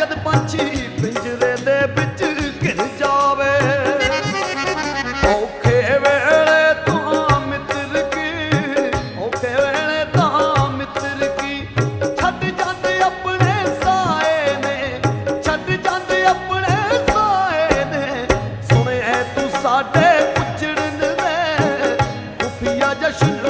ਜਦ ਪੰਛੀ ਪਿੰਜਰੇ ਦੇ ਵਿੱਚ ਘਿਰ ਜਾਵੇ। ਔਖੇ ਵੇਲੇ ਤਾਂ ਮਿੱਤਰ ਕੀ, ਔਖੇ ਵੇਲੇ ਤਾਂ ਮਿੱਤਰ ਕੀ? ਛੱਡ ਜਾਂਦੇ ਆਪਣੇ ਸਾਏ ਨੇ, ਛੱਡ ਜਾਂਦੇ ਆਪਣੇ ਸਾਏ ਨੇ। ਸੁਣਿਆ ਤੂੰ ਸਾਡੇ ਪੁੱਛਣ ਦੇ ਖੁਫੀਆ ਜਸ਼ਨ